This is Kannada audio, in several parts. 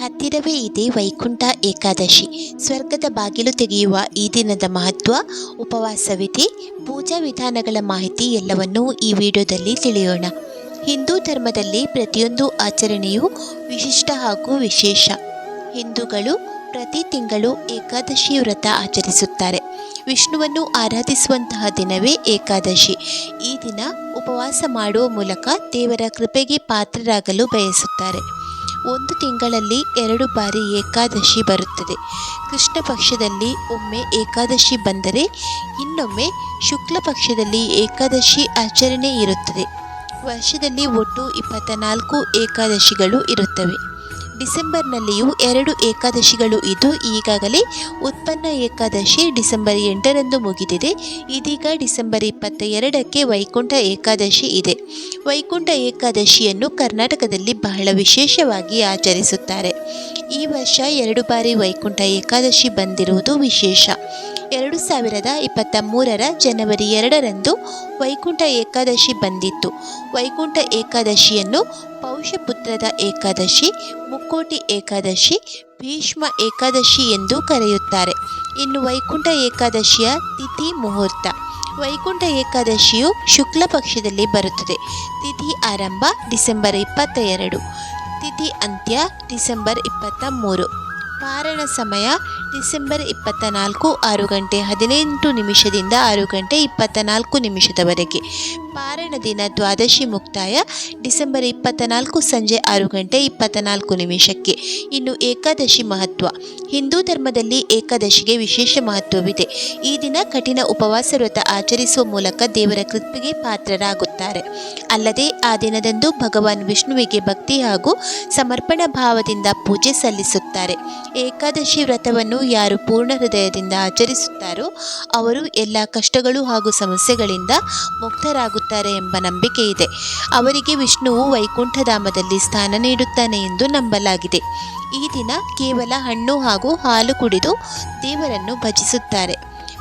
ಹತ್ತಿರವೇ ಇದೆ ವೈಕುಂಠ ಏಕಾದಶಿ. ಸ್ವರ್ಗದ ಬಾಗಿಲು ತೆಗೆಯುವ ಈ ದಿನದ ಮಹತ್ವ ಉಪವಾಸವಿಧಿ ಪೂಜಾ ವಿಧಾನಗಳ ಮಾಹಿತಿ ಎಲ್ಲವನ್ನೂ ಈ ವಿಡಿಯೋದಲ್ಲಿ ತಿಳಿಯೋಣ. ಹಿಂದೂ ಧರ್ಮದಲ್ಲಿ ಪ್ರತಿಯೊಂದು ಆಚರಣೆಯು ವಿಶಿಷ್ಟ ಹಾಗೂ ವಿಶೇಷ. ಹಿಂದೂಗಳು ಪ್ರತಿ ತಿಂಗಳು ಏಕಾದಶಿ ವ್ರತ ಆಚರಿಸುತ್ತಾರೆ. ವಿಷ್ಣುವನ್ನು ಆರಾಧಿಸುವಂತಹ ದಿನವೇ ಏಕಾದಶಿ. ಈ ದಿನ ಉಪವಾಸ ಮಾಡುವ ಮೂಲಕ ದೇವರ ಕೃಪೆಗೆ ಪಾತ್ರರಾಗಲು ಬಯಸುತ್ತಾರೆ. ಒಂದು ತಿಂಗಳಲ್ಲಿ ಎರಡು ಬಾರಿ ಏಕಾದಶಿ ಬರುತ್ತದೆ. ಕೃಷ್ಣ ಪಕ್ಷದಲ್ಲಿ ಒಮ್ಮೆ ಏಕಾದಶಿ ಬಂದರೆ ಇನ್ನೊಮ್ಮೆ ಶುಕ್ಲ ಪಕ್ಷದಲ್ಲಿ ಏಕಾದಶಿ ಆಚರಣೆ ಇರುತ್ತದೆ. ವರ್ಷದಲ್ಲಿ ಒಟ್ಟು ಇಪ್ಪತ್ತ ನಾಲ್ಕು ಏಕಾದಶಿಗಳು ಇರುತ್ತವೆ. ಡಿಸೆಂಬರ್ನಲ್ಲಿಯೂ ಎರಡು ಏಕಾದಶಿಗಳು ಇದ್ದು, ಈಗಾಗಲೇ ಉತ್ಪನ್ನ ಏಕಾದಶಿ ಡಿಸೆಂಬರ್ ಎಂಟರಂದು ಮುಗಿದಿದೆ. ಇದೀಗ ಡಿಸೆಂಬರ್ ಇಪ್ಪತ್ತ ಎರಡಕ್ಕೆ ವೈಕುಂಠ ಏಕಾದಶಿ ಇದೆ. ವೈಕುಂಠ ಏಕಾದಶಿಯನ್ನು ಕರ್ನಾಟಕದಲ್ಲಿ ಬಹಳ ವಿಶೇಷವಾಗಿ ಆಚರಿಸುತ್ತಾರೆ. ಈ ವರ್ಷ ಎರಡು ಬಾರಿ ವೈಕುಂಠ ಏಕಾದಶಿ ಬಂದಿರುವುದು ವಿಶೇಷ. ಎರಡು ಸಾವಿರದ ಇಪ್ಪತ್ತ ಮೂರರ ಜನವರಿ ಎರಡರಂದು ವೈಕುಂಠ ಏಕಾದಶಿ ಬಂದಿತ್ತು. ವೈಕುಂಠ ಏಕಾದಶಿಯನ್ನು ಪೌಷಪುತ್ರದ ಏಕಾದಶಿ, ಮುಕ್ಕೋಟಿ ಏಕಾದಶಿ, ಭೀಷ್ಮ ಏಕಾದಶಿ ಎಂದು ಕರೆಯುತ್ತಾರೆ. ಇನ್ನು ವೈಕುಂಠ ಏಕಾದಶಿಯ ತಿಥಿ ಮುಹೂರ್ತ. ವೈಕುಂಠ ಏಕಾದಶಿಯು ಶುಕ್ಲ ಪಕ್ಷದಲ್ಲಿ ಬರುತ್ತದೆ. ತಿಥಿ ಆರಂಭ ಡಿಸೆಂಬರ್ ಇಪ್ಪತ್ತ ಎರಡು ತಿಥಿ ಅಂತ್ಯ ಡಿಸೆಂಬರ್ ಇಪ್ಪತ್ತ ಮೂರು. ಪಾರಣ ಸಮಯ ಡಿಸೆಂಬರ್ ಇಪ್ಪತ್ತ ನಾಲ್ಕು ಆರು ಗಂಟೆ ಹದಿನೆಂಟು ನಿಮಿಷದಿಂದ ಆರು ಗಂಟೆ ಇಪ್ಪತ್ತ ನಾಲ್ಕು ನಿಮಿಷದವರೆಗೆ. ಪಾರಣ ದಿನ ದ್ವಾದಶಿ ಮುಕ್ತಾಯ ಡಿಸೆಂಬರ್ ಇಪ್ಪತ್ತ ನಾಲ್ಕು ಸಂಜೆ ಆರು ಗಂಟೆ ಇಪ್ಪತ್ತ ನಾಲ್ಕು ನಿಮಿಷಕ್ಕೆ. ಇನ್ನು ಏಕಾದಶಿ ಮಹತ್ವ. ಹಿಂದೂ ಧರ್ಮದಲ್ಲಿ ಏಕಾದಶಿಗೆ ವಿಶೇಷ ಮಹತ್ವವಿದೆ. ಈ ದಿನ ಕಠಿಣ ಉಪವಾಸ ವ್ರತ ಆಚರಿಸುವ ಮೂಲಕ ದೇವರ ಕೃಪೆಗೆ ಪಾತ್ರರಾಗುತ್ತಾರೆ. ಅಲ್ಲದೆ ಆ ದಿನದಂದು ಭಗವಾನ್ ವಿಷ್ಣುವಿಗೆ ಭಕ್ತಿ ಹಾಗೂ ಸಮರ್ಪಣಾ ಭಾವದಿಂದ ಪೂಜೆ ಸಲ್ಲಿಸುತ್ತಾರೆ. ಏಕಾದಶಿ ವ್ರತವನ್ನು ಯಾರು ಪೂರ್ಣ ಹೃದಯದಿಂದ ಆಚರಿಸುತ್ತಾರೋ ಅವರು ಎಲ್ಲ ಕಷ್ಟಗಳು ಹಾಗೂ ಸಮಸ್ಯೆಗಳಿಂದ ಮುಕ್ತರಾಗುತ್ತಾರೆ ಎಂಬ ನಂಬಿಕೆ ಇದೆ. ಅವರಿಗೆ ವಿಷ್ಣುವು ವೈಕುಂಠಧಾಮದಲ್ಲಿ ಸ್ಥಾನ ನೀಡುತ್ತಾನೆ ಎಂದು ನಂಬಲಾಗಿದೆ. ಈ ದಿನ ಕೇವಲ ಹಣ್ಣು ಹಾಗೂ ಹಾಲು ಕುಡಿದು ದೇವರನ್ನು ಭಜಿಸುತ್ತಾರೆ.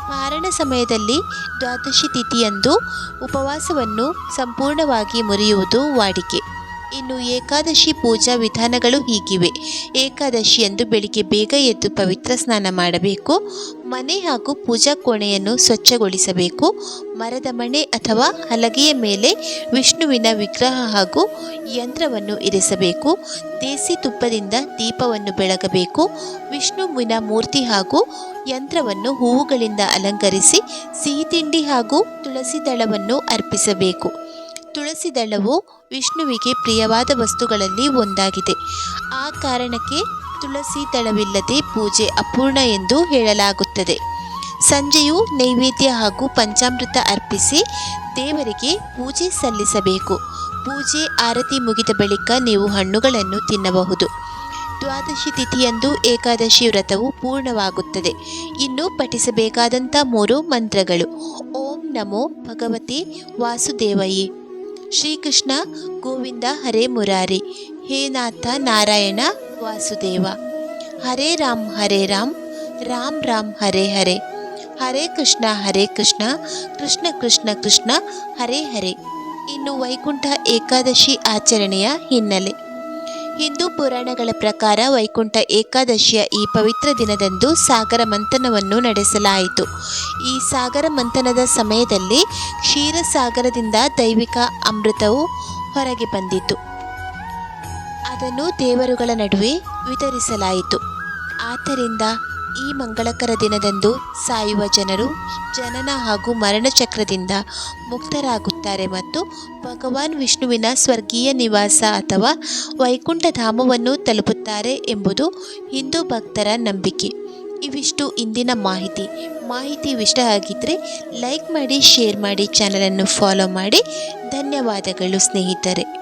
ಮಾರಣ ಸಮಯದಲ್ಲಿ ದ್ವಾದಶಿ ತಿಥಿಯಂದು ಉಪವಾಸವನ್ನು ಸಂಪೂರ್ಣವಾಗಿ ಮುರಿಯುವುದು ವಾಡಿಕೆ. ಇನ್ನು ಏಕಾದಶಿ ಪೂಜಾ ವಿಧಾನಗಳು ಹೀಗಿವೆ. ಏಕಾದಶಿಯಂದು ಬೆಳಿಗ್ಗೆ ಬೇಗ ಎದ್ದು ಪವಿತ್ರ ಸ್ನಾನ ಮಾಡಬೇಕು. ಮನೆ ಹಾಗೂ ಪೂಜಾ ಕೋಣೆಯನ್ನು ಸ್ವಚ್ಛಗೊಳಿಸಬೇಕು. ಮರದ ಮಣೆ ಅಥವಾ ಹಲಗೆಯ ಮೇಲೆ ವಿಷ್ಣುವಿನ ವಿಗ್ರಹ ಹಾಗೂ ಯಂತ್ರವನ್ನು ಇರಿಸಬೇಕು. ದೇಸಿ ತುಪ್ಪದಿಂದ ದೀಪವನ್ನು ಬೆಳಗಬೇಕು. ವಿಷ್ಣುವಿನ ಮೂರ್ತಿ ಹಾಗೂ ಯಂತ್ರವನ್ನು ಹೂವುಗಳಿಂದ ಅಲಂಕರಿಸಿ ಸಿಹಿ ತಿಂಡಿ ಹಾಗೂ ತುಳಸಿ ದಳವನ್ನು ಅರ್ಪಿಸಬೇಕು. ತುಳಸಿ ದಳವು ವಿಷ್ಣುವಿಗೆ ಪ್ರಿಯವಾದ ವಸ್ತುಗಳಲ್ಲಿ ಒಂದಾಗಿದೆ. ಆ ಕಾರಣಕ್ಕೆ ತುಳಸಿ ದಳವಿಲ್ಲದೆ ಪೂಜೆ ಅಪೂರ್ಣ ಎಂದು ಹೇಳಲಾಗುತ್ತದೆ. ಸಂಜೆಯು ನೈವೇದ್ಯ ಹಾಗೂ ಪಂಚಾಮೃತ ಅರ್ಪಿಸಿ ದೇವರಿಗೆ ಪೂಜೆ ಸಲ್ಲಿಸಬೇಕು. ಪೂಜೆ ಆರತಿ ಮುಗಿದ ಬಳಿಕ ನೀವು ಹಣ್ಣುಗಳನ್ನು ತಿನ್ನಬಹುದು. ದ್ವಾದಶಿ ತಿಥಿಯಂದು ಏಕಾದಶಿ ವ್ರತವು ಪೂರ್ಣವಾಗುತ್ತದೆ. ಇನ್ನು ಪಠಿಸಬೇಕಾದಂಥ ಮೂರು ಮಂತ್ರಗಳು. ಓಂ ನಮೋ ಭಗವತಿ ವಾಸುದೇವಯೇ. ಶ್ರೀಕೃಷ್ಣ ಗೋವಿಂದ ಹರೇ ಮುರಾರಿ. ಹೇ ನಾಥ ನಾರಾಯಣ ವಾಸುದೇವ. ಹರೇ ರಾಮ್ ಹರೇ ರಾಮ್ ರಾಮ್ ರಾಮ್, ಹರೇ ಹರೇ. ಹರೇ ಕೃಷ್ಣ ಹರೇ ಕೃಷ್ಣ ಕೃಷ್ಣ ಕೃಷ್ಣ ಕೃಷ್ಣ, ಹರೇ ಹರೇ. ಇನ್ನು ವೈಕುಂಠ ಏಕಾದಶಿ ಆಚರಣೆಯ ಹಿನ್ನೆಲೆ. ಹಿಂದೂ ಪುರಾಣಗಳ ಪ್ರಕಾರ ವೈಕುಂಠ ಏಕಾದಶಿಯ ಈ ಪವಿತ್ರ ದಿನದಂದು ಸಾಗರ ಮಂಥನವನ್ನು ನಡೆಸಲಾಯಿತು. ಈ ಸಾಗರ ಮಂಥನದ ಸಮಯದಲ್ಲಿ ಕ್ಷೀರಸಾಗರದಿಂದ ದೈವಿಕ ಅಮೃತವು ಹೊರಗೆ ಬಂದಿತು. ಅದನ್ನು ದೇವರುಗಳ ನಡುವೆ ವಿತರಿಸಲಾಯಿತು. ಆದ್ದರಿಂದ ಈ ಮಂಗಳಕರ ದಿನದಂದು ಸಾಯುವ ಜನರು ಜನನ ಹಾಗೂ ಮರಣ ಚಕ್ರದಿಂದ ಮುಕ್ತರಾಗುತ್ತಾರೆ ಮತ್ತು ಭಗವಾನ್ ವಿಷ್ಣುವಿನ ಸ್ವರ್ಗೀಯ ನಿವಾಸ ಅಥವಾ ವೈಕುಂಠಧಾಮವನ್ನು ತಲುಪುತ್ತಾರೆ ಎಂಬುದು ಹಿಂದೂ ಭಕ್ತರ ನಂಬಿಕೆ. ಇವಿಷ್ಟು ಇಂದಿನ ಮಾಹಿತಿ. ಮಾಹಿತಿ ಇಷ್ಟ ಆಗಿದ್ದರೆ ಲೈಕ್ ಮಾಡಿ, ಶೇರ್ ಮಾಡಿ, ಚಾನಲನ್ನು ಫಾಲೋ ಮಾಡಿ. ಧನ್ಯವಾದಗಳು ಸ್ನೇಹಿತರೆ.